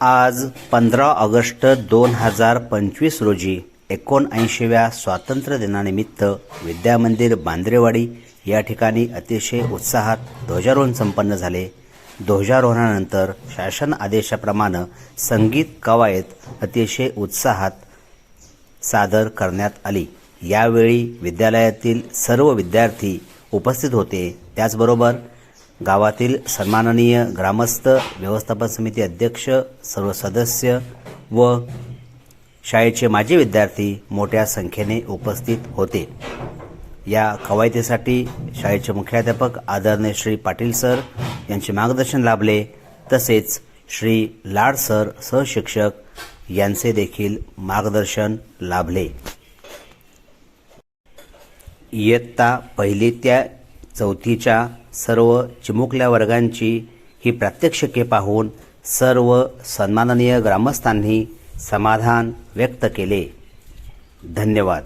आज पंधरा ऑगस्ट दोन हजार पंचवीस रोजी एकोणऐंशीव्या स्वातंत्र्य दिनानिमित्त विद्यामंदिर बांद्रेवाडी या ठिकाणी अतिशय उत्साहात ध्वजारोहण संपन्न झाले. ध्वजारोहणानंतर शासन आदेशाप्रमाणे संगीत कवायत अतिशय उत्साहात सादर करण्यात आली. यावेळी विद्यालयातील सर्व विद्यार्थी उपस्थित होते. त्याचबरोबर गावातील सन्माननीय ग्रामस्थ व्यवस्थापन समिती अध्यक्ष सर्व सदस्य व शाळेचे माजी विद्यार्थी मोठ्या संख्येने उपस्थित होते. या कवायतीसाठी शाळेचे मुख्याध्यापक आदरणीय श्री पाटील सर यांचे मार्गदर्शन लाभले. तसेच श्री लाड सर सहशिक्षक यांचे देखील मार्गदर्शन लाभले. इयत्ता पहिली त्या चौथीच्या सर्व चिमुकल्या वर्गांची ही प्रात्यक्षिके पाहून सर्व सन्माननीय ग्रामस्थांनी समाधान व्यक्त केले. धन्यवाद.